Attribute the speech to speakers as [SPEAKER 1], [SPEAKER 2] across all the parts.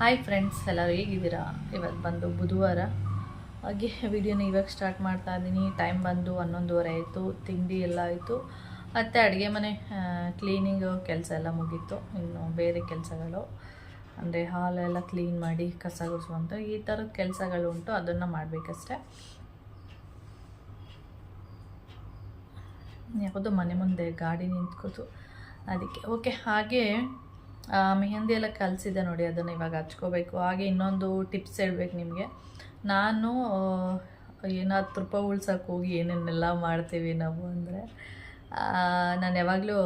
[SPEAKER 1] Hi friends ಎಲ್ಲರೂ ಹೇಗಿದ್ದೀರಾ? ಇವತ್ತು ಬಂದು ಬುಧವಾರ. ಹಾಗೆ ವಿಡಿಯೋನ ಇವಾಗ ಸ್ಟಾರ್ಟ್ ಮಾಡ್ತಾ ಇದ್ದೀನಿ. ಟೈಮ್ ಬಂದು ಹನ್ನೊಂದುವರೆ ಆಯಿತು, ತಿಂಡಿ ಎಲ್ಲ ಆಯಿತು. ಮತ್ತು ಅಡುಗೆ ಮನೆ ಕ್ಲೀನಿಂಗು ಕೆಲಸ ಎಲ್ಲ ಮುಗೀತು. ಇನ್ನು ಬೇರೆ ಕೆಲಸಗಳು. ಅಂದರೆ ಹಾಲೆಲ್ಲ ಕ್ಲೀನ್ ಮಾಡಿ ಕಸ ಗುಡಿಸುವಂಥ ಈ ಥರದ ಕೆಲಸಗಳು ಉಂಟು, ಅದನ್ನು ಮಾಡಬೇಕಷ್ಟೆ. ಯಾವುದೋ ಮನೆ ಮುಂದೆ ಗಾಡಿ ನಿಂತ್ಕೋತು. ಅದಕ್ಕೆ ಓಕೆ ಹಾಗೆ ಮೆಹಂದಿ ಎಲ್ಲ ಕಲಿಸಿದೆ ನೋಡಿ, ಅದನ್ನು ಇವಾಗ ಹಚ್ಕೋಬೇಕು. ಹಾಗೆ ಇನ್ನೊಂದು ಟಿಪ್ಸ್ ಹೇಳ್ಬೇಕು ನಿಮಗೆ. ನಾನು ಏನು ಹತ್ತು ರೂಪಾಯಿ ಉಳ್ಸೋಕೆ ಹೋಗಿ ಏನೇನೆಲ್ಲ ಮಾಡ್ತೀವಿ ನಾವು ಅಂದರೆ ನಾನು ಯಾವಾಗಲೂ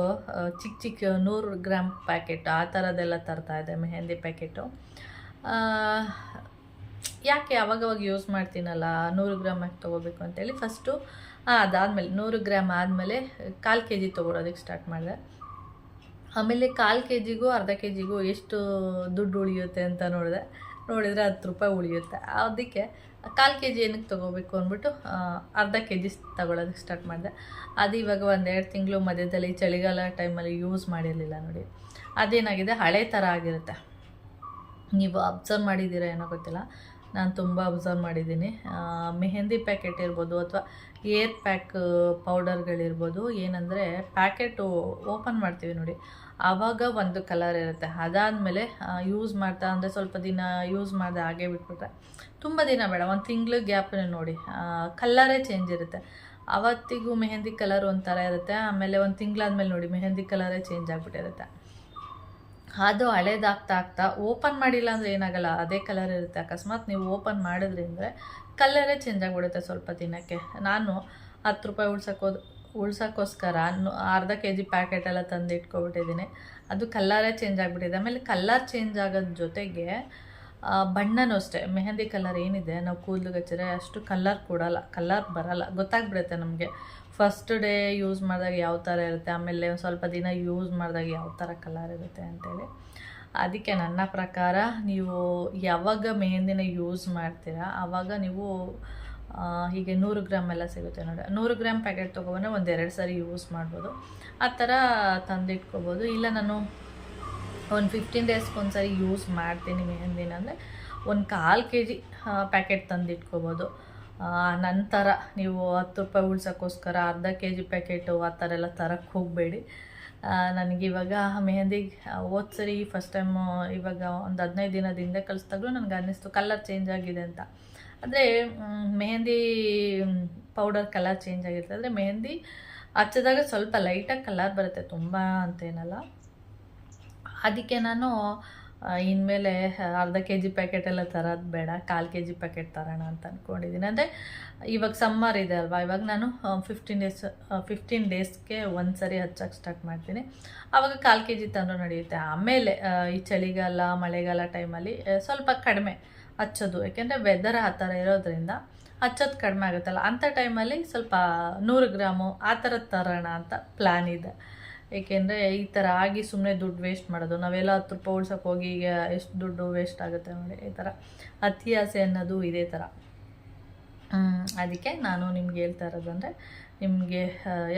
[SPEAKER 1] ಚಿಕ್ಕ ಚಿಕ್ಕ ನೂರು ಗ್ರಾಮ್ ಪ್ಯಾಕೆಟ್ ಆ ಥರದ್ದೆಲ್ಲ ತರ್ತಾ ಇದ್ದೆ ಮೆಹಂದಿ ಪ್ಯಾಕೆಟು ಯಾಕೆ ಅವಾಗವಾಗ ಯೂಸ್ ಮಾಡ್ತೀನಲ್ಲ, ನೂರು ಗ್ರಾಮ್ ಯಾಕೆ ತೊಗೋಬೇಕು ಅಂತೇಳಿ ಫಸ್ಟು ಅದಾದಮೇಲೆ ನೂರು ಗ್ರಾಮ್ ಆದಮೇಲೆ ಕಾಲು ಕೆ ಜಿ ತೊಗೊಳೋದಕ್ಕೆ ಸ್ಟಾರ್ಟ್ ಮಾಡಿದೆ. ಆಮೇಲೆ ಕಾಲು ಕೆ ಜಿಗೂ ಅರ್ಧ ಕೆ ಜಿಗೂ ಎಷ್ಟು ದುಡ್ಡು ಉಳಿಯುತ್ತೆ ಅಂತ ನೋಡಿದೆ. ನೋಡಿದರೆ ಹತ್ತು ರೂಪಾಯಿ ಉಳಿಯುತ್ತೆ. ಅದಕ್ಕೆ ಕಾಲು ಕೆ ಜಿ ಏನಕ್ಕೆ ತೊಗೋಬೇಕು ಅಂದ್ಬಿಟ್ಟು ಅರ್ಧ ಕೆ ಜಿ ತಗೊಳ್ಳೋದಕ್ಕೆ ಸ್ಟಾರ್ಟ್ ಮಾಡಿದೆ. ಅದು ಇವಾಗ ಒಂದೆರಡು ತಿಂಗಳು ಮಧ್ಯದಲ್ಲಿ ಚಳಿಗಾಲ ಟೈಮಲ್ಲಿ ಯೂಸ್ ಮಾಡಿರಲಿಲ್ಲ ನೋಡಿ. ಅದೇನಾಗಿದೆ? ಹಳೆ ಥರ ಆಗಿರುತ್ತೆ. ನೀವು ಅಬ್ಸರ್ವ್ ಮಾಡಿದ್ದೀರಾ ಏನೋ ಗೊತ್ತಿಲ್ಲ. ನಾನು ತುಂಬ ಅಬ್ಸರ್ವ್ ಮಾಡಿದ್ದೀನಿ. ಮೆಹೆಂದಿ ಪ್ಯಾಕೆಟ್ ಇರ್ಬೋದು ಅಥವಾ ಏರ್ ಪ್ಯಾಕ್ ಪೌಡರ್ಗಳಿರ್ಬೋದು ಏನಂದರೆ ಪ್ಯಾಕೆಟು ಓಪನ್ ಮಾಡ್ತೀವಿ ನೋಡಿ. ಆವಾಗ ಒಂದು ಕಲರ್ ಇರುತ್ತೆ. ಅದಾದಮೇಲೆ ಯೂಸ್ ಮಾಡ್ತಾ, ಅಂದರೆ ಸ್ವಲ್ಪ ದಿನ ಯೂಸ್ ಮಾಡಿದೆ ಹಾಗೆ ಬಿಟ್ಬಿಟ್ರೆ ತುಂಬ ದಿನ ಬೇಡ. ಒಂದು ತಿಂಗಳು ಗ್ಯಾಪನ್ನು ನೋಡಿ. ಕಲ್ಲರೇ ಚೇಂಜ್ ಇರುತ್ತೆ. ಅವತ್ತಿಗೂ ಮೆಹೆಂದಿ ಕಲರ್ ಒಂಥರ ಇರುತ್ತೆ. ಆಮೇಲೆ ಒಂದು ತಿಂಗಳಾದ್ಮೇಲೆ ನೋಡಿ, ಮೆಹೆಂದಿ ಕಲರೇ ಚೇಂಜ್ ಆಗಿಬಿಟ್ಟಿರುತ್ತೆ. ಅದು ಹಳೇದಾಗ್ತಾ ಆಗ್ತಾ ಓಪನ್ ಮಾಡಿಲ್ಲ ಅಂದರೆ ಏನಾಗಲ್ಲ, ಅದೇ ಕಲರ್ ಇರುತ್ತೆ. ಅಕಸ್ಮಾತ್ ನೀವು ಓಪನ್ ಮಾಡಿದ್ರಿಂದ ಕಲರೇ ಚೇಂಜ್ ಆಗಿಬಿಡುತ್ತೆ ಸ್ವಲ್ಪ ದಿನಕ್ಕೆ. ನಾನು ಹತ್ತು ರೂಪಾಯಿ ಉಳ್ಸೋಕೋದು ಉಳ್ಸೋಕ್ಕೋಸ್ಕರ ಅರ್ಧ ಕೆ ಜಿ ಪ್ಯಾಕೆಟ್ ಎಲ್ಲ ತಂದು ಇಟ್ಕೊಬಿಟ್ಟಿದ್ದೀನಿ ಅದು ಕಲ್ಲರೇ ಚೇಂಜ್ ಆಗಿಬಿಟ್ಟಿದೆ. ಆಮೇಲೆ ಕಲ್ಲರ್ ಚೇಂಜ್ ಆಗೋದ್ ಜೊತೆಗೆ ಬಣ್ಣನೂ ಅಷ್ಟೇ. ಮೆಹಂದಿ ಕಲರ್ ಏನಿದೆ? ನಾವು ಕೂದಲು ಗಚ್ಚರೆ ಅಷ್ಟು ಕಲ್ಲರ್ ಕೊಡಲ್ಲ. ಕಲ್ಲರ್ ಬರಲ್ಲ. ಗೊತ್ತಾಗ್ಬಿಡುತ್ತೆ ನಮಗೆ. ಫಸ್ಟ್ ಡೇ ಯೂಸ್ ಮಾಡಿದಾಗ ಯಾವ ಥರ ಇರುತ್ತೆ, ಆಮೇಲೆ ಒಂದು ಸ್ವಲ್ಪ ದಿನ ಯೂಸ್ ಮಾಡಿದಾಗ ಯಾವ ಥರ ಕಲರ್ ಇರುತ್ತೆ ಅಂತೇಳಿ. ಅದಕ್ಕೆ ನನ್ನ ಪ್ರಕಾರ ನೀವು ಯಾವಾಗ ಮೆಹಂದಿನ ಯೂಸ್ ಮಾಡ್ತೀರಾ ಆವಾಗ ನೀವು ಹೀಗೆ ನೂರು ಗ್ರಾಮ್ ಎಲ್ಲ ಸಿಗುತ್ತೆ ನೋಡಿ. ನೂರು ಗ್ರಾಮ್ ಪ್ಯಾಕೆಟ್ ತೊಗೊಬಂದ್ರೆ ಎರಡು ಸಾರಿ ಯೂಸ್ ಮಾಡ್ಬೋದು. ಆ ಥರ ತಂದಿಟ್ಕೋಬೋದು. ಇಲ್ಲ ನಾನು ಒಂದು ಫಿಫ್ಟೀನ್ ಡೇಸ್ಗೆ ಒಂದು ಸರಿ ಯೂಸ್ ಮಾಡ್ತೀನಿ ಮೆಹಂದಿನ ಅಂದರೆ ಒಂದು ಕಾಲು ಕೆ ಜಿ ಪ್ಯಾಕೆಟ್ ತಂದಿಟ್ಕೋಬೋದು. ನಂತರ ನೀವು ಹತ್ತು ರೂಪಾಯಿ ಉಳ್ಸೋಕ್ಕೋಸ್ಕರ ಅರ್ಧ ಕೆ ಜಿ ಪ್ಯಾಕೆಟು ಆ ಥರ ಎಲ್ಲ ತರಕ್ಕೆ ಹೋಗಬೇಡಿ. ನನಗಿವಾಗ ಮೆಹಂದಿ ಹೋದ ಸರಿ ಫಸ್ಟ್ ಟೈಮು ಇವಾಗ ಒಂದು ಹದಿನೈದು ದಿನದಿಂದ ಕಲಿಸ್ದಾಗಲೂ ನನಗೆ ಅನ್ನಿಸ್ತು ಕಲರ್ ಚೇಂಜ್ ಆಗಿದೆ ಅಂತ. ಅಂದರೆ ಮೆಹಂದಿ ಪೌಡರ್ ಕಲರ್ ಚೇಂಜ್ ಆಗಿರ್ತದೆ ಅಂದರೆ ಮೆಹಂದಿ ಹಚ್ಚಿದಾಗ ಸ್ವಲ್ಪ ಲೈಟಾಗಿ ಕಲರ್ ಬರುತ್ತೆ, ತುಂಬ ಅಂತೇನಲ್ಲ. ಅದಕ್ಕೆ ನಾನು ಇನ್ಮೇಲೆ ಅರ್ಧ ಕೆ ಜಿ ಪ್ಯಾಕೆಟ್ ಎಲ್ಲ ತರೋದು ಬೇಡ, ಕಾಲು ಕೆ ಜಿ ಪ್ಯಾಕೆಟ್ ತರೋಣ ಅಂತ ಅಂದ್ಕೊಂಡಿದ್ದೀನಿ ಅಂದರೆ, ಇವಾಗ ಸಮ್ಮರ್ ಇದೆ ಅಲ್ವಾ? ಇವಾಗ ನಾನು ಫಿಫ್ಟೀನ್ ಡೇಸ್ ಫಿಫ್ಟೀನ್ ಡೇಸ್ಗೆ ಒಂದು ಸರಿ ಹಚ್ಚೋಕ್ಕೆ ಸ್ಟಾರ್ಟ್ ಮಾಡ್ತೀನಿ. ಆವಾಗ ಕಾಲು ಕೆ ಜಿ ತಂದು ನಡೆಯುತ್ತೆ. ಆಮೇಲೆ ಈ ಚಳಿಗಾಲ, ಮಳೆಗಾಲ ಟೈಮಲ್ಲಿ ಸ್ವಲ್ಪ ಕಡಿಮೆ ಹಚ್ಚೋದು. ಯಾಕೆಂದರೆ ವೆದರ್ ಆ ಥರ ಇರೋದ್ರಿಂದ ಹಚ್ಚೋದು ಕಡಿಮೆ ಆಗುತ್ತಲ್ಲ. ಅಂಥ ಟೈಮಲ್ಲಿ ಸ್ವಲ್ಪ ನೂರು ಗ್ರಾಮು ಆ ಥರದ್ದು ತರೋಣ ಅಂತ ಪ್ಲ್ಯಾನ್ ಇದೆ. ಏಕೆಂದರೆ ಈ ಥರ ಆಗಿ ಸುಮ್ಮನೆ ದುಡ್ಡು ವೇಸ್ಟ್ ಮಾಡೋದು. ನಾವೆಲ್ಲ ಹತ್ತು ರೂಪಾಯಿ ಉಳ್ಸೋಕೆ ಹೋಗಿ ಈಗ ಎಷ್ಟು ದುಡ್ಡು ವೇಸ್ಟ್ ಆಗುತ್ತೆ ನೋಡಿ ಈ ಥರ ಅತಿ ಆಸೆ ಅನ್ನೋದು ಇದೇ ಥರ ಅದಕ್ಕೆ ನಾನು ನಿಮ್ಗೆ ಹೇಳ್ತಾ ಇರೋದಂದರೆ ನಿಮಗೆ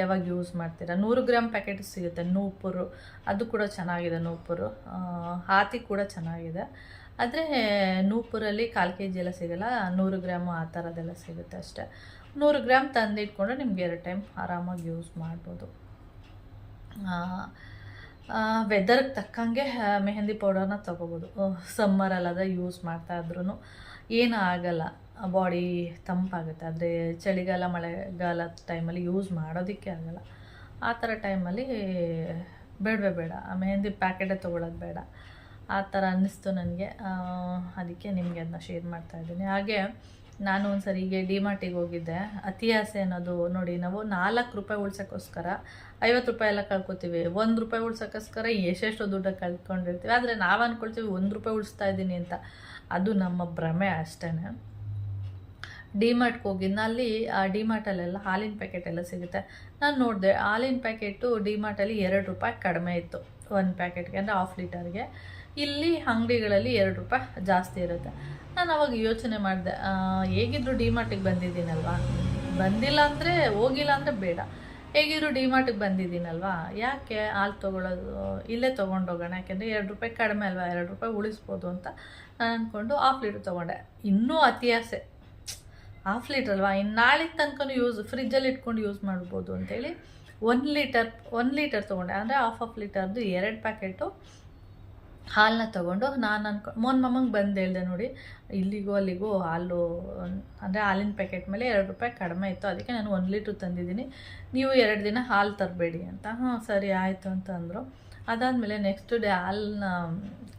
[SPEAKER 1] ಯಾವಾಗ ಯೂಸ್ ಮಾಡ್ತೀರಾ? ನೂರು ಗ್ರಾಮ್ ಪ್ಯಾಕೆಟ್ ಸಿಗುತ್ತೆ, ನೂಪುರು. ಅದು ಕೂಡ ಚೆನ್ನಾಗಿದೆ, ನೂಪುರು. ಹಾತಿ ಕೂಡ ಚೆನ್ನಾಗಿದೆ. ಆದರೆ ನೂಪುರಲ್ಲಿ ಕಾಲು ಕೆ ಜಿ ಎಲ್ಲ ಸಿಗೋಲ್ಲ, ನೂರು ಗ್ರಾಮು ಆ ಥರದ್ದೆಲ್ಲ ಸಿಗುತ್ತೆ ಅಷ್ಟೇ. ನೂರು ಗ್ರಾಮ್ ತಂದಿಟ್ಕೊಂಡ್ರೆ ನಿಮ್ಗೆ ಎರಡು ಟೈಮ್ ಆರಾಮಾಗಿ ಯೂಸ್ ಮಾಡ್ಬೋದು. ವೆದರ್ಗೆ ತಕ್ಕಂಗೆ ಮೆಹಂದಿ ಪೌಡರ್ನ ತೊಗೋಬೋದು. ಸಮ್ಮರಲ್ಲಾದರೆ ಯೂಸ್ ಮಾಡ್ತಾ ಇದ್ರೂ ಏನೂ ಆಗಲ್ಲ. ಬಾಡಿ ತಂಪಾಗುತ್ತೆ. ಆದರೆ ಚಳಿಗಾಲ, ಮಳೆಗಾಲ ಟೈಮಲ್ಲಿ ಯೂಸ್ ಮಾಡೋದಕ್ಕೆ ಆಗಲ್ಲ. ಆ ಥರ ಟೈಮಲ್ಲಿ ಬೇಡವೇ ಬೇಡ. ಮೆಹಂದಿ ಪ್ಯಾಕೆಟೇ ತೊಗೊಳೋದು ಬೇಡ. ಆ ಥರ ಅನ್ನಿಸ್ತು ನನಗೆ. ಅದಕ್ಕೆ ನಿಮಗೆ ಅದನ್ನ ಶೇರ್ ಮಾಡ್ತಾ ಇದ್ದೀನಿ. ಹಾಗೆ ನಾನು ಒಂದು ಸರಿ ಹೀಗೆ ಡಿಮಾರ್ಟಿಗೆ ಹೋಗಿದ್ದೆ. ಅತಿ ಆಸೆ ಅನ್ನೋದು ನೋಡಿ, ನಾವು ನಾಲ್ಕು ರೂಪಾಯಿ ಉಳ್ಸೋಕ್ಕೋಸ್ಕರ, ಐವತ್ತು ರೂಪಾಯಿ ಎಲ್ಲ ಕಳ್ಕೊತೀವಿ. ಒಂದು ರೂಪಾಯಿ ಉಳ್ಸೋಕ್ಕೋಸ್ಕರ ಎಷ್ಟೆಷ್ಟು ದುಡ್ಡು ಕಳ್ಕೊಂಡಿರ್ತೀವಿ. ಆದರೆ ನಾವು ಅಂದ್ಕೊಳ್ತೀವಿ ಒಂದು ರೂಪಾಯಿ ಉಳಿಸ್ತಾ ಇದ್ದೀನಿ ಅಂತ. ಅದು ನಮ್ಮ ಭ್ರಮೆ ಅಷ್ಟೇ ಡಿಮಾರ್ಟ್ಗೆ ಹೋಗಿದ್ನ. ಅಲ್ಲಿ, ಆ ಡಿಮಾರ್ಟಲ್ಲೆಲ್ಲ ಹಾಲಿನ ಪ್ಯಾಕೆಟ್ ಎಲ್ಲ ಸಿಗುತ್ತೆ. ನಾನು ನೋಡಿದೆ, ಹಾಲಿನ ಪ್ಯಾಕೆಟು ಡಿಮಾರ್ಟಲ್ಲಿ ಎರಡು ರೂಪಾಯಿ ಕಡಿಮೆ ಇತ್ತು. ಒಂದು ಪ್ಯಾಕೆಟ್ಗೆ, ಅಂದರೆ ಹಾಫ್ ಲೀಟರ್ಗೆ ಇಲ್ಲಿ ಅಂಗಡಿಗಳಲ್ಲಿ ಎರಡು ರೂಪಾಯಿ ಜಾಸ್ತಿ ಇರುತ್ತೆ. ನಾನು ಅವಾಗ ಯೋಚನೆ ಮಾಡಿದೆ ಹೇಗಿದ್ರು ಡಿಮಾರ್ಟಿಗೆ ಬಂದಿದ್ದೀನಲ್ವಾ? ಬಂದಿಲ್ಲ ಅಂದರೆ ಹೋಗಿಲ್ಲ ಅಂದರೆ ಬೇಡ. ಹೇಗಿದ್ರು ಡಿಮಾರ್ಟಿಗೆ ಬಂದಿದ್ದೀನಲ್ವಾ? ಯಾಕೆ ಹಾಲು ತೊಗೊಳೋದು? ಇಲ್ಲೇ ತೊಗೊಂಡೋಗೋಣ, ಯಾಕೆಂದರೆ ಎರಡು ರೂಪಾಯಿ ಕಡಿಮೆ ಅಲ್ವಾ, ಎರಡು ರೂಪಾಯಿ ಉಳಿಸ್ಬೋದು ಅಂತ ನಾನು ಅಂದ್ಕೊಂಡು ಹಾಫ್ ಲೀಟ್ರ್ ತೊಗೊಂಡೆ. ಇನ್ನೂ ಅತಿ ಆಸೆ. ಹಾಫ್ ಲೀಟ್ರ್ ಅಲ್ವಾ? ಇನ್ನು ನಾಳೆ ತನಕ ಯೂಸ್ ಫ್ರಿಜ್ಜಲ್ಲಿ ಇಟ್ಕೊಂಡು ಯೂಸ್ ಮಾಡ್ಬೋದು ಅಂತೇಳಿ ಒನ್ ಲೀಟರ್ ಒನ್ ಲೀಟರ್ ತೊಗೊಂಡೆ. ಅಂದರೆ ಹಾಫ್ ಹಾಫ್ ಲೀಟರ್ದು ಎರಡು ಪ್ಯಾಕೆಟು ಹಾಲನ್ನ ತೊಗೊಂಡು ನಾನು ಅನ್ಕೊ, ಮೊನ್ ಮಮ್ಮಂಗೆ ಬಂದು ಹೇಳ್ದೆ ನೋಡಿ, ಇಲ್ಲಿಗೂ, ಅಲ್ಲಿಗೂ, ಹಾಲು, ಅಂದರೆ ಹಾಲಿನ ಪ್ಯಾಕೆಟ್ ಮೇಲೆ ಎರಡು ರೂಪಾಯಿ ಕಡಿಮೆ ಇತ್ತು, ಅದಕ್ಕೆ ನಾನು ಒಂದು ಲೀಟ್ರ್ ತಂದಿದ್ದೀನಿ, ನೀವು ಎರಡು ದಿನ ಹಾಲು ತರಬೇಡಿ ಅಂತ. ಹಾಂ, ಸರಿ ಆಯಿತು ಅಂತ ಅಂದರು. ಅದಾದಮೇಲೆ ನೆಕ್ಸ್ಟ್ ಡೇ ಹಾಲನ್ನ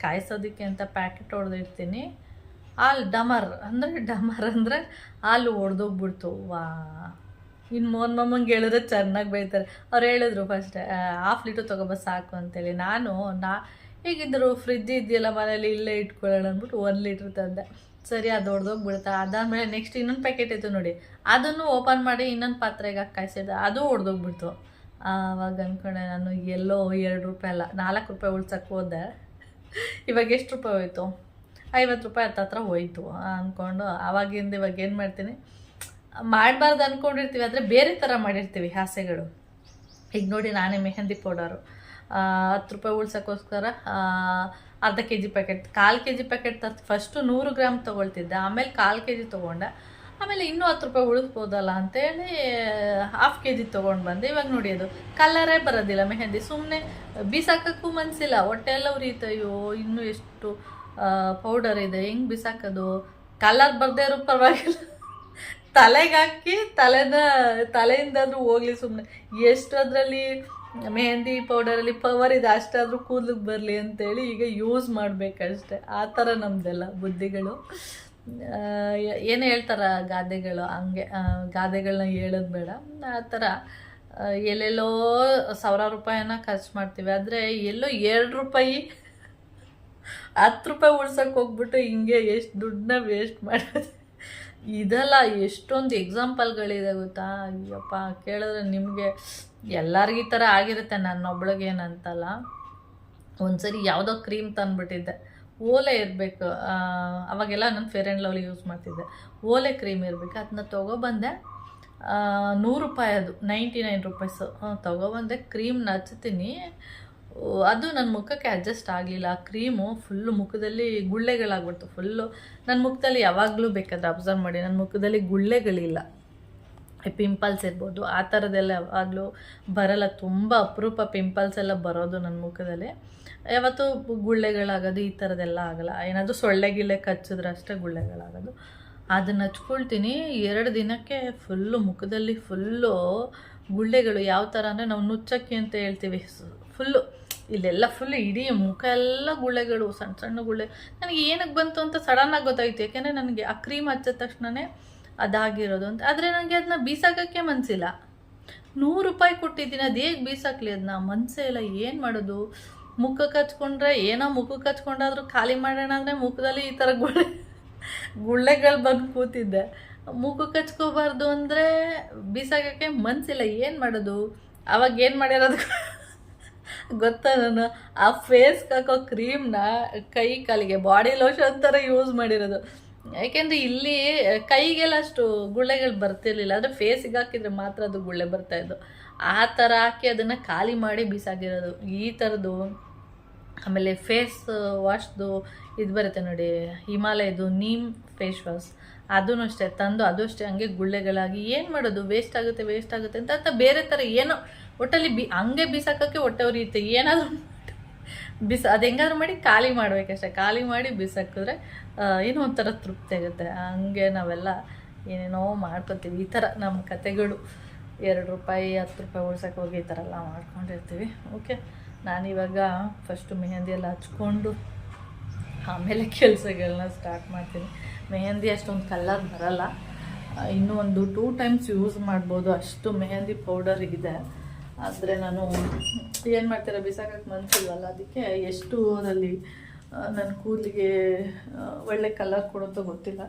[SPEAKER 1] ಕಾಯಿಸೋದಕ್ಕೆ ಅಂತ ಪ್ಯಾಕೆಟ್ ಹೊಡೆದಿರ್ತೀನಿ. ಹಾಲು ಡಮರ್, ಅಂದರೆ ಡಮರ್ ಅಂದರೆ ಹಾಲು ಒಡೆದೋಗ್ಬಿಡ್ತು. ವಾ. ಇನ್ನು ಮೋನ್ ಮಮ್ಮಂಗೆ ಹೇಳಿದ್ರೆ ಚೆನ್ನಾಗಿ ಬೈತಾರೆ. ಅವ್ರು ಹೇಳಿದ್ರು ಫಸ್ಟ್ ಹಾಫ್ ಲೀಟ್ರ್ ತೊಗೊಬ ಸಾಕು ಅಂತೇಳಿ. ನಾನು ನಾ ಹೇಗಿದ್ರು ಫ್ರಿಜ್ ಇದೆಯಲ್ಲ ಮನೇಲಿ ಇಲ್ಲೇ ಇಟ್ಕೊಳ್ಳೋಣ ಅಂದ್ಬಿಟ್ಟು ಒಂದು ಲೀಟ್ರ್ ತಂದೆ. ಸರಿ, ಅದು ಹೊಡೆದೋಗ್ಬಿಡುತ್ತೆ ಅದಾದಮೇಲೆ ನೆಕ್ಸ್ಟ್ ಇನ್ನೊಂದು ಪ್ಯಾಕೆಟ್ ಇತ್ತು ನೋಡಿ. ಅದನ್ನು ಓಪನ್ ಮಾಡಿ ಇನ್ನೊಂದು ಪಾತ್ರೆಗೆ ಹಾಕಿ ಕಾಯಿಸಿದೆ. ಅದು ಹೊಡೆದೋಗ್ಬಿಡ್ತು ಆವಾಗ ಅಂದ್ಕೊಂಡೆ ನಾನು ಎಲ್ಲೋ ಎರಡು ರೂಪಾಯಿ ಅಲ್ಲ, ನಾಲ್ಕು ರೂಪಾಯಿ ಉಳ್ಸಕ್ಕೆ ಹೋದೆ. ಇವಾಗ ಎಷ್ಟು ರೂಪಾಯಿ ಹೋಯಿತು? ಐವತ್ತು ರೂಪಾಯಿ ಹತ್ತತ್ರ ಹೋಯ್ತು ಅಂದ್ಕೊಂಡು ಆವಾಗಿಂದ ಇವಾಗ ಏನು ಮಾಡ್ತೀನಿ? ಮಾಡಬಾರ್ದು ಅಂದ್ಕೊಂಡಿರ್ತೀವಿ ಆದರೆ ಬೇರೆ ಥರ ಮಾಡಿರ್ತೀವಿ ಹಾಸೆಗಳು ಈಗ ನೋಡಿ ನಾನೇ ಮೆಹಂದಿ ಪೌಡರು. ಹತ್ತು ರೂಪಾಯಿ ಉಳ್ಸೋಕ್ಕೋಸ್ಕರ ಅರ್ಧ ಕೆ ಜಿ ಪ್ಯಾಕೆಟ್ ಕಾಲು ಕೆ ಜಿ ಪ್ಯಾಕೆಟ್ ತರ್ತು ಫಸ್ಟು ನೂರು ಗ್ರಾಮ್ ತೊಗೊಳ್ತಿದ್ದೆ. ಆಮೇಲೆ ಕಾಲು ಕೆ ಜಿ ತೊಗೊಂಡೆ. ಆಮೇಲೆ ಇನ್ನೂ ಹತ್ತು ರೂಪಾಯಿ ಉಳಿಸ್ಬೋದಲ್ಲ ಅಂತೇಳಿ ಹಾಫ್ ಕೆ ಜಿ ತೊಗೊಂಡು ಬಂದೆ. ಇವಾಗ ನೋಡಿ ಅದು ಕಲರೇ ಬರೋದಿಲ್ಲ, ಮೆಹಂದಿ. ಸುಮ್ಮನೆ ಬಿಸಾಕೋಕ್ಕೂ ಮನಸ್ಸಿಲ್ಲ ಹೊಟ್ಟೆ ಎಲ್ಲ ಉರಿಯುತ್ತಯ್ಯೋ ಇನ್ನೂ ಎಷ್ಟು ಪೌಡರ್ ಇದೆ. ಹೆಂಗೆ ಬಿಸಾಕೋದು? ಕಲರ್ ಬರದೇ ಇರೋ ಪರವಾಗಿಲ್ಲ. ತಲೆಗೆ ಹಾಕಿ ತಲೆನ, ತಲೆಯಿಂದಾದ್ರೂ ಹೋಗ್ಲಿ ಸುಮ್ಮನೆ ಎಷ್ಟು ಅದರಲ್ಲಿ ಮೆಹಂದಿ ಪೌಡರಲ್ಲಿ ಪವರ್ ಇದೆ, ಅಷ್ಟಾದರೂ ಕೂದಲಿಗೆ ಬರಲಿ ಅಂತೇಳಿ ಈಗ ಯೂಸ್ ಮಾಡಬೇಕಷ್ಟೆ. ಆ ಥರ ನಮ್ದೆಲ್ಲ ಬುದ್ಧಿಗಳು. ಏನು ಹೇಳ್ತಾರ ಗಾದೆಗಳು? ಹಂಗೆ ಗಾದೆಗಳನ್ನ ಹೇಳೋದು ಬೇಡ. ಆ ಥರ ಎಲ್ಲೆಲ್ಲೋ ಸಾವಿರ ರೂಪಾಯಿನ ಖರ್ಚು ಮಾಡ್ತೀವಿ. ಆದರೆ ಎಲ್ಲೋ ಎರಡು ರೂಪಾಯಿ, ಹತ್ತು ರೂಪಾಯಿ ಉಳ್ಸೋಕೆ ಹೋಗ್ಬಿಟ್ಟು ಹಿಂಗೆ ಎಷ್ಟು ದುಡ್ಡನ್ನ ವೇಸ್ಟ್ ಮಾಡೋದು. ಇದೆಲ್ಲ ಎಷ್ಟೊಂದು ಎಕ್ಸಾಂಪಲ್ಗಳಿದೆ ಗೊತ್ತಾ? ಅಯ್ಯಪ್ಪ, ಕೇಳಿದ್ರೆ ನಿಮಗೆ ಎಲ್ಲರಿಗೂ ಈ ಥರ ಆಗಿರುತ್ತೆ ನನ್ನೊಬ್ಳಿಗೆ ಏನಂತಲ್ಲ ಒಂದ್ಸರಿ ಯಾವುದೋ ಕ್ರೀಮ್ ತಂದುಬಿಟ್ಟಿದ್ದೆ. ಓಲೆ ಇರಬೇಕು. ಅವಾಗೆಲ್ಲ ನಾನು ಫೇರ್ ಆ್ಯಂಡ್ ಲವ್ಲಿ ಯೂಸ್ ಮಾಡ್ತಿದ್ದೆ. ಓಲೆ ಕ್ರೀಮ್ ಇರಬೇಕು. ಅದನ್ನ ತೊಗೊಬಂದೆ ನೂರು ರೂಪಾಯಿ ಅದು ನೈಂಟಿ ನೈನ್ ರುಪೀಸು ತೊಗೊಬಂದೆ ಕ್ರೀಮ್ನ ಹಚ್ತೀನಿ ಅದು ನನ್ನ ಮುಖಕ್ಕೆ ಅಡ್ಜಸ್ಟ್ ಆಗಲಿಲ್ಲ. ಆ ಕ್ರೀಮು ಫುಲ್ಲು ಮುಖದಲ್ಲಿ ಗುಳ್ಳೆಗಳಾಗ್ಬಿಡ್ತು. ಫುಲ್ಲು ನನ್ನ ಮುಖದಲ್ಲಿ ಯಾವಾಗಲೂ ಬೇಕಾದರೆ ಅಬ್ಸರ್ವ್ ಮಾಡಿ. ನನ್ನ ಮುಖದಲ್ಲಿ ಗುಳ್ಳೆಗಳಿಲ್ಲ. ಪಿಂಪಲ್ಸ್ ಇರ್ಬೋದು, ಆ ಥರದ್ದೆಲ್ಲ ಯಾವಾಗಲೂ ಬರಲ್ಲ. ತುಂಬ ಅಪರೂಪ ಪಿಂಪಲ್ಸ್ ಎಲ್ಲ ಬರೋದು ನನ್ನ ಮುಖದಲ್ಲಿ. ಯಾವತ್ತೂ ಗುಳ್ಳೆಗಳಾಗೋದು ಈ ಥರದ್ದೆಲ್ಲ ಆಗಲ್ಲ. ಏನಾದರೂ ಸೊಳ್ಳೆ ಗಿಳ್ಳೆ ಕಚ್ಚಿದ್ರೆ ಅಷ್ಟೇ ಗುಳ್ಳೆಗಳಾಗೋದು. ಅದನ್ನು ಹಚ್ಕೊಳ್ತೀನಿ. ಎರಡು ದಿನಕ್ಕೆ ಫುಲ್ಲು ಮುಖದಲ್ಲಿ ಫುಲ್ಲು ಗುಳ್ಳೆಗಳು. ಯಾವ ಥರ ಅಂದರೆ ನಾವು ನುಚ್ಚಕ್ಕಿ ಅಂತ ಹೇಳ್ತೀವಿ. ಫುಲ್ಲು ಇಲ್ಲೆಲ್ಲ ಫುಲ್ ಇಡೀ ಮುಖ ಎಲ್ಲ ಗುಳ್ಳೆಗಳು ಸಣ್ಣ ಸಣ್ಣ ಗುಳ್ಳೆ. ನನಗೆ ಏನಕ್ಕೆ ಬಂತು ಅಂತ ಸಡನ್ನಾಗಿ ಗೊತ್ತಾಯ್ತು. ಯಾಕೆಂದರೆ ನನಗೆ ಆ ಕ್ರೀಮ್ ಹಚ್ಚಿದ ತಕ್ಷಣವೇ ಅದಾಗಿರೋದು ಅಂತ. ಆದರೆ ನನಗೆ ಅದನ್ನ ಬೀಸಾಕಕ್ಕೆ ಮನಸ್ಸಿಲ್ಲ ನೂರು ರೂಪಾಯಿ ಕೊಟ್ಟಿದ್ದೀನಿ, ಅದು ಹೇಗೆ ಬೀಸಾಕ್ಲಿ ಅದನ್ನ ಮನಸ್ಸೇ ಇಲ್ಲ, ಏನು ಮಾಡೋದು? ಮುಖಕ್ಕೆ ಹಚ್ಕೊಂಡ್ರೆ ಏನೋ ಮುಖಕ್ಕೆ ಹಚ್ಕೊಂಡಾದ್ರೂ ಖಾಲಿ ಮಾಡೋಣ ಅಂದರೆ ಮುಖದಲ್ಲಿ ಈ ಥರ ಗುಳ್ಳೆ, ಗುಳ್ಳೆಗಳು ಬಂದು ಕೂತಿದ್ದೆ. ಮುಖಕ್ಕೆ ಹಚ್ಕೋಬಾರ್ದು ಅಂದರೆ ಬೀಸಾಕಕ್ಕೆ ಮನಸ್ಸಿಲ್ಲ ಏನು ಮಾಡೋದು? ಅವಾಗ ಏನು ಮಾಡಿರೋದು ಗೊತ್ತಾ ನಾನು? ಆ ಫೇಸ್ಗೆ ಹಾಕೋ ಕ್ರೀಮ್ನ ಕೈ ಕಾಲಿಗೆ ಬಾಡಿ ಲೋಷನ್ ಥರ ಯೂಸ್ ಮಾಡಿರೋದು. ಯಾಕೆಂದರೆ ಇಲ್ಲಿ ಕೈಗೆಲ್ಲ ಅಷ್ಟು ಗುಳ್ಳೆಗಳು ಬರ್ತಿರ್ಲಿಲ್ಲ. ಆದರೆ ಫೇಸಿಗೆ ಹಾಕಿದ್ರೆ ಮಾತ್ರ ಅದು ಗುಳ್ಳೆ ಬರ್ತಾ ಇದ್ದು. ಆ ಥರ ಹಾಕಿ ಅದನ್ನು ಖಾಲಿ ಮಾಡಿ ಬಿಸಾಕಿರೋದು. ಈ ಥರದ್ದು, ಆಮೇಲೆ ಫೇಸ್ ವಾಶ್ದು ಇದು ಬರುತ್ತೆ ನೋಡಿ ಹಿಮಾಲಯದು ನೀಮ್ ಫೇಸ್ ವಾಶ್ ಅದೂ ಅಷ್ಟೇ, ತಂದು ಅದು ಅಷ್ಟೇ, ಹಂಗೆ ಗುಳ್ಳೆಗಳಾಗಿ ಏನು ಮಾಡೋದು? ವೇಸ್ಟ್ ಆಗುತ್ತೆ ವೇಸ್ಟ್ ಆಗುತ್ತೆ ಅಂತ ಅಂತ ಬೇರೆ ಥರ ಏನೋ ಒಟ್ಟಲ್ಲಿ ಬಿ ಹಂಗೆ ಬಿಸಾಕೋಕ್ಕೆ ಹೊಟ್ಟೆ ಉರಿಯುತ್ತೆ ಏನಾದರೂ ಬಿಸ ಅದು ಹೆಂಗಾದ್ರೂ ಮಾಡಿ ಖಾಲಿ ಮಾಡ್ಬೇಕಷ್ಟೆ. ಖಾಲಿ ಮಾಡಿ ಬಿಸಾಕಿದ್ರೆ ಏನೋ ಒಂಥರ ತೃಪ್ತಿ ಆಗುತ್ತೆ. ಹಂಗೆ ನಾವೆಲ್ಲ ಏನೇನೋ ಮಾಡ್ಕೊತೀವಿ. ಈ ಥರ ನಮ್ಮ ಕತೆಗಳು. ಎರಡು ರೂಪಾಯಿ, ಹತ್ತು ರೂಪಾಯಿ ಉಳ್ಸಕ್ಕೆ ಹೋಗಿ ಈ ಥರ ಎಲ್ಲ ಮಾಡ್ಕೊಂಡಿರ್ತೀವಿ. ಓಕೆ? ನಾನಿವಾಗ ಫಸ್ಟು ಮೆಹಂದಿ ಎಲ್ಲ ಹಚ್ಕೊಂಡು ಆಮೇಲೆ ಕೆಲಸಗಳನ್ನ ಸ್ಟಾರ್ಟ್ ಮಾಡ್ತೀನಿ. ಮೆಹಂದಿ ಅಷ್ಟೊಂದು ಕಲರ್ ಬರಲ್ಲ. ಇನ್ನೂ ಒಂದು ಟೂ ಟೈಮ್ಸ್ ಯೂಸ್ ಮಾಡ್ಬೋದು. ಅಷ್ಟು ಮೆಹಂದಿ ಪೌಡರ್ ಇದೆ. ಆದರೆ ನಾನು ಏನು ಮಾಡ್ತೀರ ಬಿಸಾಕಕ್ಕೆ ಮನಸ್ಸಿಲ್ವಲ್ಲ ಅದಕ್ಕೆ ಎಷ್ಟು ಅದರಲ್ಲಿ ನನ್ನ ಕೂದಲಿಗೆ ಒಳ್ಳೆ ಕಲರ್ ಕೊಡುತ್ತೋ ಗೊತ್ತಿಲ್ಲ.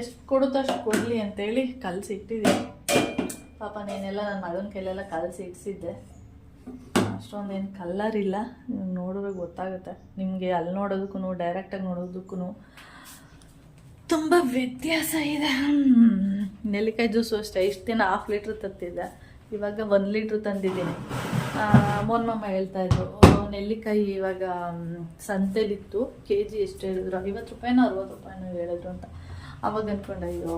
[SPEAKER 1] ಎಷ್ಟು ಕೊಡುತ್ತೋ ಅಷ್ಟು ಕೊಡಲಿ ಅಂತೇಳಿ ಕಲಸಿ ಇಟ್ಟಿದ್ದೀನಿ ಪಾಪ ನೀನೆಲ್ಲ ನನ್ನ ಮಗನ ಕೈಲೆಲ್ಲ ಕಲಸಿ ಇಟ್ಸಿದ್ದೆ ಅಷ್ಟೊಂದೇನು ಕಲ್ಲರ್ ಇಲ್ಲ. ನೀವು ನೋಡಿದ್ರೆ ಗೊತ್ತಾಗುತ್ತೆ. ನಿಮಗೆ ಅಲ್ಲಿ ನೋಡೋದಕ್ಕೂ ಡೈರೆಕ್ಟಾಗಿ ನೋಡೋದಕ್ಕೂ ತುಂಬ ವ್ಯತ್ಯಾಸ ಇದೆ. ನೆಲ್ಲಿಕಾಯಿ ಜ್ಯೂಸು ಅಷ್ಟೇ, ಇಷ್ಟು ದಿನ ಹಾಫ್ ಲೀಟ್ರ್ ತತ್ತಿದ್ದೆ. ಇವಾಗ ಒಂದು ಲೀಟ್ರ್ ತಂದಿದ್ದೀನಿ. ಮೋನ್ಮಮ್ಮ ಹೇಳ್ತಾ ಇದ್ರು, ನೆಲ್ಲಿಕಾಯಿ ಇವಾಗ ಸಂತೆಲಿತ್ತು. ಕೆ ಜಿ ಎಷ್ಟು ಹೇಳಿದ್ರು? ಐವತ್ತು ರೂಪಾಯಿನೋ ಅರವತ್ತು ರೂಪಾಯಿನೋ ಹೇಳಿದ್ರು ಅಂತ. ಅವಾಗ ಅನ್ಕೊಂಡೆ, ಅಯ್ಯೋ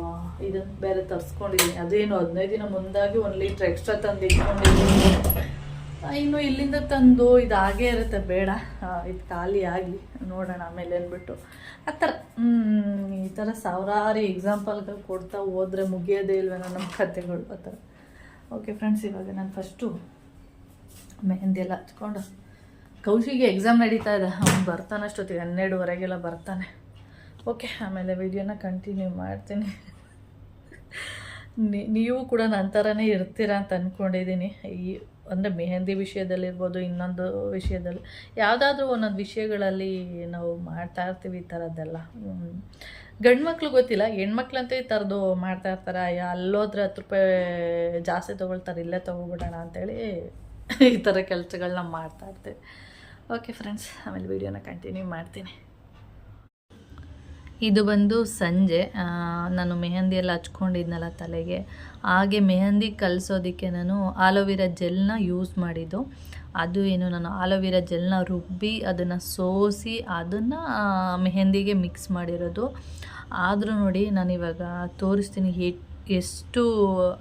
[SPEAKER 1] ಇದನ್ನು ಬೇರೆ ತರಿಸ್ಕೊಂಡಿದ್ದೀನಿ ಅದೇನು ಹದಿನೈದು ದಿನ ಮುಂದಾಗಿ ಒಂದು ಲೀಟ್ರ್ ಎಕ್ಸ್ಟ್ರಾ ತಂದು ಇಟ್ಕೊಂಡಿದ್ದೀನಿ ಇನ್ನು ಇಲ್ಲಿಂದ ತಂದು ಇದು ಹಾಗೇ ಇರುತ್ತೆ. ಬೇಡ. ಇದು ಖಾಲಿ ಆಗಲಿ. ನೋಡೋಣ ಆಮೇಲೆ ಅಂದ್ಬಿಟ್ಟು. ಆ ಥರ. ಈ ಥರ ಸಾವಿರಾರು ಎಕ್ಸಾಂಪಲ್ಗಳು ಕೊಡ್ತಾ ಹೋದರೆ ಮುಗಿಯೋದೇ ಇಲ್ವೇನೋ ನಮ್ಮ ಕಥೆಗಳು ಆ ಥರ. ಓಕೆ ಫ್ರೆಂಡ್ಸ್ ಇವಾಗ ನಾನು ಫಸ್ಟು ಮೆಹಂದಿ ಎಲ್ಲ ಹಚ್ಕೊಂಡು ಕೌಶಿಗೆ ಎಕ್ಸಾಮ್ ನಡೀತಾ ಇದೆ. ಅವ್ನು ಬರ್ತಾನೆ ಅಷ್ಟೊತ್ತಿಗೆ, ಹನ್ನೆರಡುವರೆಗೆಲ್ಲ ಬರ್ತಾನೆ. ಓಕೆ ಆಮೇಲೆ ವಿಡಿಯೋನ ಕಂಟಿನ್ಯೂ ಮಾಡ್ತೀನಿ. ನೀವು ಕೂಡ ನನ್ನ ಥರನೇ ಇರ್ತೀರ ಅಂತ ಅಂದ್ಕೊಂಡಿದ್ದೀನಿ ಈ ಅಂದರೆ ಮೆಹಂದಿ ವಿಷಯದಲ್ಲಿರ್ಬೋದು, ಇನ್ನೊಂದು ವಿಷಯದಲ್ಲಿ ಯಾವುದಾದ್ರೂ ಒಂದೊಂದು ವಿಷಯಗಳಲ್ಲಿ ನಾವು ಮಾಡ್ತಾ ಇರ್ತೀವಿ ಈ ಥರದ್ದೆಲ್ಲ ಗಂಡು ಮಕ್ಳು ಗೊತ್ತಿಲ್ಲ, ಹೆಣ್ಮಕ್ಳಂತೂ ಈ ಥರದ್ದು ಮಾಡ್ತಾ ಇರ್ತಾರೆ. ಅಲ್ಲೋದ್ರೆ ಹತ್ತು ರೂಪಾಯಿ ಜಾಸ್ತಿ ತೊಗೊಳ್ತಾರೆ, ಇಲ್ಲೇ ತೊಗೊಬಿಡೋಣ ಅಂತೇಳಿ ಈ ಥರ ಕೆಲಸಗಳನ್ನ ಮಾಡ್ತಾ ಇರ್ತೀವಿ. ಓಕೆ ಫ್ರೆಂಡ್ಸ್ ಆಮೇಲೆ ವಿಡಿಯೋನ ಕಂಟಿನ್ಯೂ ಮಾಡ್ತೀನಿ. ಇದು ಬಂದು ಸಂಜೆ ನಾನು ಮೆಹಂದಿ ಎಲ್ಲ ಹಚ್ಕೊಂಡಿದ್ನಲ್ಲ ತಲೆಗೆ. ಹಾಗೆ ಮೆಹಂದಿ ಕಲಿಸೋದಕ್ಕೆ ನಾನು ಆಲೋವಿರಾ ಜೆಲ್ನ ಯೂಸ್ ಮಾಡಿದ್ದು. ಅದು ಏನು, ನಾನು ಆಲೋವಿರಾ ಜೆಲ್ನ ರುಬ್ಬಿ ಅದನ್ನು ಸೋಸಿ ಅದನ್ನು ಮೆಹಂದಿಗೆ ಮಿಕ್ಸ್ ಮಾಡಿರೋದು. ಆದರೂ ನೋಡಿ ನಾನಿವಾಗ ತೋರಿಸ್ತೀನಿ ಎಷ್ಟು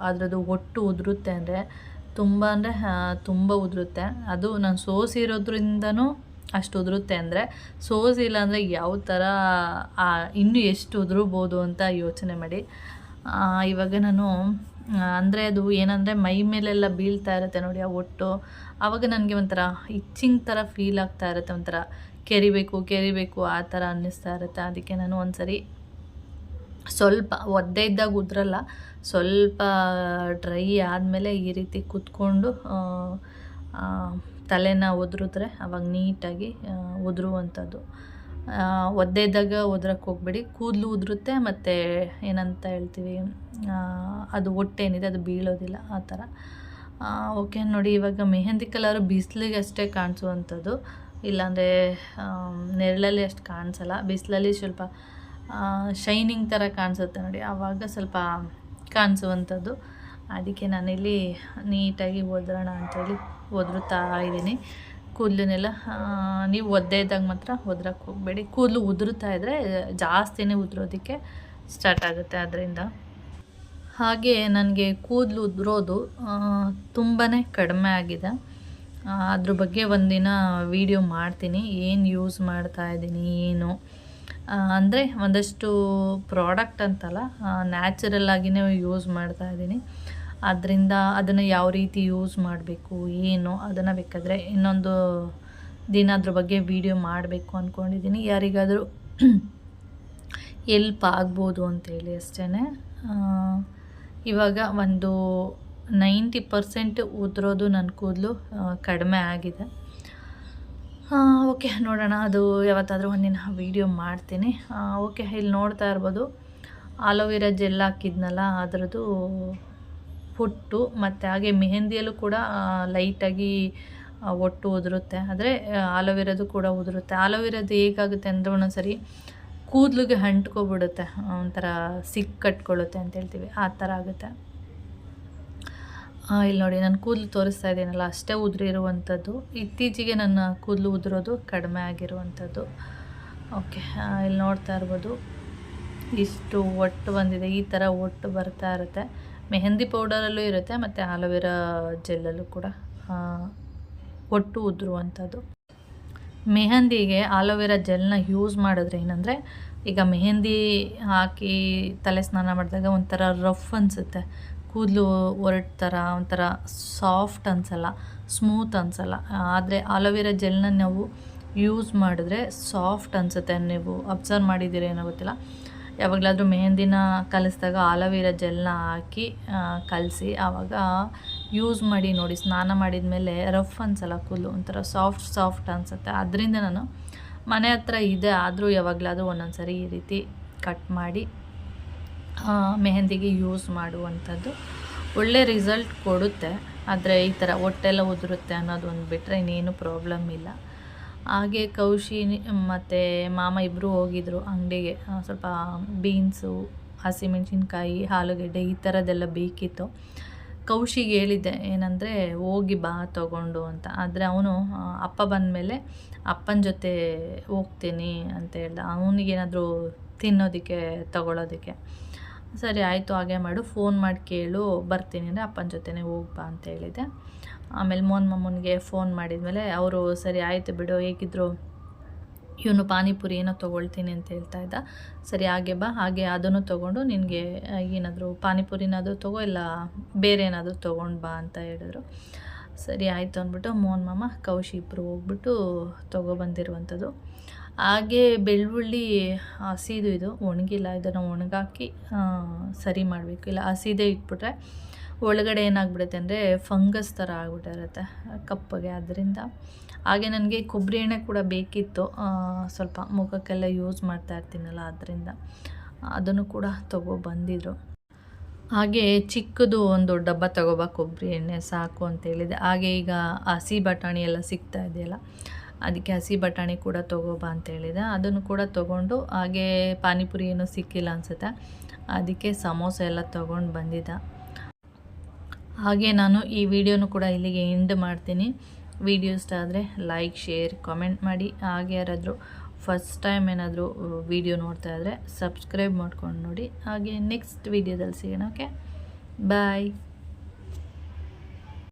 [SPEAKER 1] ಅದರದ್ದು ಒಟ್ಟು ಉದುರುತ್ತೆ ಅಂದರೆ ತುಂಬ ಅಂದರೆ ತುಂಬ ಉದುರುತ್ತೆ. ಅದು ನಾನು ಸೋಸಿರೋದ್ರಿಂದನೂ ಅಷ್ಟು ಉದುರುತ್ತೆ ಅಂದರೆ ಸೋಸಿಲ್ಲ ಅಂದರೆ ಯಾವ ಥರ ಇನ್ನು ಎಷ್ಟು ಉದುರ್ಬೋದು ಅಂತ ಯೋಚನೆ ಮಾಡಿ. ಇವಾಗ ನಾನು ಅಂದರೆ ಅದು ಏನಂದರೆ ಮೈ ಮೇಲೆಲ್ಲ ಬೀಳ್ತಾ ಇರುತ್ತೆ ನೋಡಿ ಆ ಒಟ್ಟು. ಆವಾಗ ನನಗೆ ಒಂಥರ ಇಚ್ಚಿಂಗ್ ಥರ ಫೀಲ್ ಆಗ್ತಾ ಇರುತ್ತೆ, ಒಂಥರ ಕೆರಿಬೇಕು ಕೆರಿಬೇಕು ಆ ಥರ ಅನ್ನಿಸ್ತಾ ಇರುತ್ತೆ. ಅದಕ್ಕೆ ನಾನು ಒಂದ್ಸರಿ ಸ್ವಲ್ಪ ಒದ್ದೆ ಇದ್ದಾಗ ಉದ್ರಲ್ಲ, ಸ್ವಲ್ಪ ಡ್ರೈ ಆದಮೇಲೆ ಈ ರೀತಿ ಕೂತ್ಕೊಂಡು ತಲೆನ ಉದುರಿದ್ರೆ ಅವಾಗ ನೀಟಾಗಿ ಆ, ಉದುರುವಂಥದ್ದು ಆ, ಒದ್ದೆ ಇದ್ದಾಗ ಉದ್ರಕ್ಕೆ ಹೋಗ್ಬೇಡಿ. ಕೂದಲು ಉದುರುತ್ತೆ ಮತ್ತು ಏನಂತ ಹೇಳ್ತೀವಿ ಅದು ಹೊಟ್ಟೇನಿದೆ ಅದು ಬೀಳೋದಿಲ್ಲ ಆ ಥರ. ಓಕೆ ನೋಡಿ ಇವಾಗ ಮೆಹಂದಿ ಕಲರ್ ಬಿಸಿಲಿಗೆ ಅಷ್ಟೇ ಕಾಣಿಸುವಂಥದ್ದು. ಇಲ್ಲಾಂದರೆ ನೆರಳಲ್ಲಿ ಅಷ್ಟು ಕಾಣಿಸಲ್ಲ. ಬಿಸಿಲಲ್ಲಿ ಸ್ವಲ್ಪ ಶೈನಿಂಗ್ ಥರ ಕಾಣಿಸುತ್ತೆ ನೋಡಿ. ಆವಾಗ ಸ್ವಲ್ಪ ಕಾಣಿಸುವಂಥದ್ದು. ಅದಕ್ಕೆ ನಾನಿಲ್ಲಿ ನೀಟಾಗಿ ಒದ್ರೋಣ ಅಂಥೇಳಿ ಒದರುತ್ತಾ ಇದ್ದೀನಿ. ಕೂದಲನ್ನೆಲ್ಲ ನೀವು ಒದ್ದೆ ಇದ್ದಾಗ ಮಾತ್ರ ಒದ್ರಕ್ಕೆ ಹೋಗಬೇಡಿ. ಕೂದಲು ಉದುರುತ್ತಾ ಇದ್ದರೆ ಜಾಸ್ತಿನೇ ಉದುರೋದಕ್ಕೆ ಸ್ಟಾರ್ಟ್ ಆಗುತ್ತೆ ಅದರಿಂದ. ಹಾಗೆ ನನಗೆ ಕೂದಲು ಉದುರೋದು ತುಂಬಾ ಕಡಿಮೆ ಆಗಿದೆ. ಅದ್ರ ಬಗ್ಗೆ ಒಂದಿನ ವಿಡಿಯೋ ಮಾಡ್ತೀನಿ. ಏನು ಯೂಸ್ ಮಾಡ್ತಾ ಇದ್ದೀನಿ, ಏನು? ಅಂದರೆ ಒಂದಷ್ಟು ಪ್ರಾಡಕ್ಟ್ ಅಂತಲ್ಲ ನ್ಯಾಚುರಲ್ ಆಗಿನೇ ಯೂಸ್ ಮಾಡ್ತಾ ಇದ್ದೀನಿ. ಅದರಿಂದ ಅದನ್ನು ಯಾವ ರೀತಿ ಯೂಸ್ ಮಾಡಬೇಕು, ಏನು ಅದನ್ನು ಬೇಕಾದರೆ ಇನ್ನೊಂದು ದಿನ ಅದ್ರ ಬಗ್ಗೆ ವಿಡಿಯೋ ಮಾಡಬೇಕು ಅಂದ್ಕೊಂಡಿದ್ದೀನಿ ಯಾರಿಗಾದರೂ ಎಲ್ಪ್ ಆಗ್ಬೋದು ಅಂತೇಳಿ ಅಷ್ಟೇ ಇವಾಗ ಒಂದು ನೈಂಟಿ ಪರ್ಸೆಂಟ್ ಉದುರೋದು ನನ್ನ ಕೂದಲು ಕಡಿಮೆ ಆಗಿದೆ. ಓಕೆ, ನೋಡೋಣ, ಅದು ಯಾವತ್ತಾದರೂ ಒಂದಿನ ವೀಡಿಯೋ ಮಾಡ್ತೀನಿ. ಓಕೆ, ಇಲ್ಲಿ ನೋಡ್ತಾ ಇರ್ಬೋದು. ಆಲೋವೆರಾ ಜೆಲ್ ಹಾಕಿದ್ನಲ್ಲ, ಅದರದ್ದು ಪುಟ್ಟು ಮತ್ತು ಹಾಗೆ ಮೆಹಂದಿಯಲ್ಲೂ ಕೂಡ ಲೈಟಾಗಿ ಒಟ್ಟು ಉದುರುತ್ತೆ. ಆದರೆ ಆಲೋವೆರಾದು ಕೂಡ ಉದುರುತ್ತೆ. ಆಲೋವೆರಾದು ಹೇಗಾಗುತ್ತೆ ಅಂದರೆ ಒಂದೊಂದ್ಸರಿ ಕೂದಲಿಗೆ ಅಂಟ್ಕೊಬಿಡುತ್ತೆ. ಒಂಥರ ಸಿಕ್ ಕಟ್ಕೊಳ್ಳುತ್ತೆ ಅಂತ ಹೇಳ್ತೀವಿ. ಆ ಥರ ಆಗುತ್ತೆ. ಇಲ್ಲಿ ನೋಡಿ, ನಾನು ಕೂದಲು ತೋರಿಸ್ತಾ ಇದ್ದೀನಲ್ಲ, ಅಷ್ಟೇ ಉದುರಿರುವಂಥದ್ದು. ಇತ್ತೀಚೆಗೆ ನನ್ನ ಕೂದಲು ಉದುರೋದು ಕಡಿಮೆ ಆಗಿರುವಂಥದ್ದು. ಓಕೆ ಇಲ್ಲಿ ನೋಡ್ತಾ ಇರ್ಬೋದು. ಇಷ್ಟು ಒಟ್ಟು ಬಂದಿದೆ. ಈ ಥರ ಒಟ್ಟು ಬರ್ತಾ ಇರುತ್ತೆ. ಮೆಹಂದಿ ಪೌಡರಲ್ಲೂ ಇರುತ್ತೆ, ಮತ್ತು ಆಲೋವೆರಾ ಜೆಲ್ಲಲ್ಲೂ ಕೂಡ ಒಟ್ಟು ಉದುರುವಂಥದ್ದು. ಮೆಹಂದಿಗೆ ಆಲೋವೆರಾ ಜೆಲ್ನ ಯೂಸ್ ಮಾಡಿದ್ರೆ ಏನಂದರೆ, ಈಗ ಮೆಹಂದಿ ಹಾಕಿ ತಲೆ ಸ್ನಾನ ಮಾಡಿದಾಗ ಒಂಥರ ರಫ್ ಅನಿಸುತ್ತೆ. ಕೂದಲು ಒರಟ್ ಥರ ಒಂಥರ ಸಾಫ್ಟ್ ಅನಿಸಲ್ಲ, ಸ್ಮೂತ್ ಅನಿಸಲ್ಲ. ಆದರೆ ಆಲೋವೆರಾ ಜೆಲ್ನ ನಾವು ಯೂಸ್ ಮಾಡಿದ್ರೆ ಸಾಫ್ಟ್ ಅನಿಸುತ್ತೆ. ನೀವು ಅಬ್ಸರ್ವ್ ಮಾಡಿದ್ದೀರೇನೋ ಗೊತ್ತಿಲ್ಲ. ಯಾವಾಗಲಾದರೂ ಮೆಹಂದಿನ ಕಲಿಸಿದಾಗ ಆಲೋವೆರಾ ಜೆಲ್ನ ಹಾಕಿ ಕಲಸಿ, ಆವಾಗ ಯೂಸ್ ಮಾಡಿ ನೋಡಿ, ಸ್ನಾನ ಮಾಡಿದ ಮೇಲೆ ರಫ್ ಅನ್ಸಲ್ಲ ಕೂದಲು ಒಂಥರ ಸಾಫ್ಟ್ ಸಾಫ್ಟ್ ಅನಿಸುತ್ತೆ. ಅದರಿಂದ ನಾನು ಮನೆ ಹತ್ರ ಇದೆ, ಆದರೂ ಯಾವಾಗಲಾದರೂ ಒಂದೊಂದು ಸರಿ ಈ ರೀತಿ ಕಟ್ ಮಾಡಿ ಮೆಹಂದಿಗೆ ಯೂಸ್ ಮಾಡುವಂಥದ್ದು ಒಳ್ಳೆ ರಿಸಲ್ಟ್ ಕೊಡುತ್ತೆ. ಆದರೆ ಈ ಥರ ಹೊಟ್ಟೆಲ್ಲ ಉದುರುತ್ತೆ ಅನ್ನೋದು ಒಂದು ಬಿಟ್ಟರೆ ಇನ್ನೇನು ಪ್ರಾಬ್ಲಮ್ ಇಲ್ಲ. ಹಾಗೆ ಕೌಶಿ, ಮತ್ತು ಮಾಮ ಇಬ್ಬರು ಹೋಗಿದ್ರು ಅಂಗಡಿಗೆ. ಸ್ವಲ್ಪ ಬೀನ್ಸು ಹಸಿಮೆಣ್ಸಿನ್ಕಾಯಿ ಆಲೂಗೆಡ್ಡೆ ಈ ಥರದ್ದೆಲ್ಲ ಬೇಕಿತ್ತು. ಕೌಶಿಗೆ ಹೇಳಿದ್ದೆ, ಏನಂದರೆ ಹೋಗಿ ಬಾ, ತಗೊಂಡು ಅಂತ. ಆದರೆ ಅವನು ಅಪ್ಪ ಬಂದಮೇಲೆ ಅಪ್ಪನ ಜೊತೆ ಹೋಗ್ತೀನಿ ಅಂತ ಹೇಳ್ದ. ಅವನಿಗೇನಾದರೂ ತಿನ್ನೋದಕ್ಕೆ ತಗೊಳ್ಳೋದಕ್ಕೆ ಸರಿ, ಆಯಿತು, ಹಾಗೆ ಮಾಡು, ಫೋನ್ ಮಾಡಿ ಕೇಳು, ಬರ್ತೀನಿ ಅಂದರೆ ಅಪ್ಪನ ಜೊತೆನೇ ಹೋಗ್ಬಾ ಅಂತ ಹೇಳಿದೆ ಆಮೇಲೆ ಮೋಹನ್ ಮಮ್ಮನಿಗೆ ಫೋನ್ ಮಾಡಿದ್ಮೇಲೆ ಅವರು, ಸರಿ ಆಯಿತು ಬಿಡು, ಹೇಗಿದ್ರು? ಇವನು ಪಾನಿಪುರಿ ಏನೋ ತೊಗೊಳ್ತೀನಿ ಅಂತ ಹೇಳ್ತಾ ಇದ್ದ. ಸರಿ, ಹಾಗೆ ಬಾ, ಹಾಗೆ ಅದನ್ನು ತೊಗೊಂಡು ನಿನಗೆ ಏನಾದರೂ ಪಾನಿಪುರಿನಾದರೂ ತಗೋ, ಇಲ್ಲ ಬೇರೆ ಏನಾದರೂ ತೊಗೊಂಡು ಬಾ ಅಂತ ಹೇಳಿದ್ರು. ಸರಿ, ಆಯಿತು ಅಂದ್ಬಿಟ್ಟು ಮೋಹನ್ ಮಾಮ, ಕೌಶಿ ಇಬ್ಬರು ಹೋಗ್ಬಿಟ್ಟು ತೊಗೊಬಂದಿರುವಂಥದ್ದು ಹಾಗೆ ಬೆಳ್ಳುಳ್ಳಿ ಹಸಿದು ಇದು ಒಣಗಿಲ್ಲ, ಇದನ್ನು ಒಣಗಾಕಿ ಸರಿ ಮಾಡಬೇಕು. ಇಲ್ಲ ಹಸಿದೇ ಇಟ್ಬಿಟ್ರೆ ಒಳಗಡೆ ಏನಾಗ್ಬಿಡುತ್ತೆ ಅಂದರೆ ಫಂಗಸ್ ಥರ ಆಗ್ಬಿಟ್ಟಿರುತ್ತೆ ಕಪ್ಪಗೆ. ಅದರಿಂದ ಹಾಗೆ ನನಗೆ ಕೊಬ್ಬರಿ ಎಣ್ಣೆ ಕೂಡ ಬೇಕಿತ್ತು. ಸ್ವಲ್ಪ ಮುಖಕ್ಕೆಲ್ಲ ಯೂಸ್ ಮಾಡ್ತಾ ಇರ್ತೀನಲ್ಲ ಅದರಿಂದ ಅದನ್ನು ಕೂಡ ತಗೋ ಬಂದಿದ್ರು. ಹಾಗೆ ಚಿಕ್ಕದು ಒಂದು ಡಬ್ಬ ತಗೋಬಾ ಕೊಬ್ಬರಿ ಎಣ್ಣೆ, ಸಾಕು ಅಂತ ಹೇಳಿದೆ. ಹಾಗೆ ಈಗ ಹಸಿ ಬಟಾಣಿ ಎಲ್ಲ ಸಿಗ್ತಾ ಇದೆಯಲ್ಲ, ಅದಕ್ಕೆ ಹಸಿ ಬಟಾಣಿ ಕೂಡ ತಗೋಬಾ ಅಂತ ಹೇಳಿದೆ. ಅದನ್ನು ಕೂಡ ತೊಗೊಂಡು ಹಾಗೆ ಪಾನಿಪುರಿ ಏನೂ ಸಿಕ್ಕಿಲ್ಲ ಅನಿಸುತ್ತೆ. ಅದಕ್ಕೆ ಸಮೋಸ ಎಲ್ಲ ತೊಗೊಂಡು ಬಂದಿದ್ದ. ಹಾಗೆ ನಾನು ಈ ವಿಡಿಯೋನು ಕೂಡ ಇಲ್ಲಿಗೆ ಎಂಡ್ ಮಾಡ್ತೀನಿ. ವಿಡಿಯೋ ಇಷ್ಟ ಆದರೆ ಲೈಕ್ ಶೇರ್ ಕಾಮೆಂಟ್ ಮಾಡಿ. ಹಾಗೆ ಯಾರಾದರೂ ಫಸ್ಟ್ ಟೈಮ್ ಏನಾದರೂ ವಿಡಿಯೋ ನೋಡ್ತಾ ಇದ್ದರೆ ಸಬ್ಸ್ಕ್ರೈಬ್ ಮಾಡ್ಕೊಂಡು ನೋಡಿ. ಹಾಗೆ ನೆಕ್ಸ್ಟ್ ವಿಡಿಯೋದಲ್ಲಿ ಸಿಗೋಣ ಓಕೆ ಬಾಯ್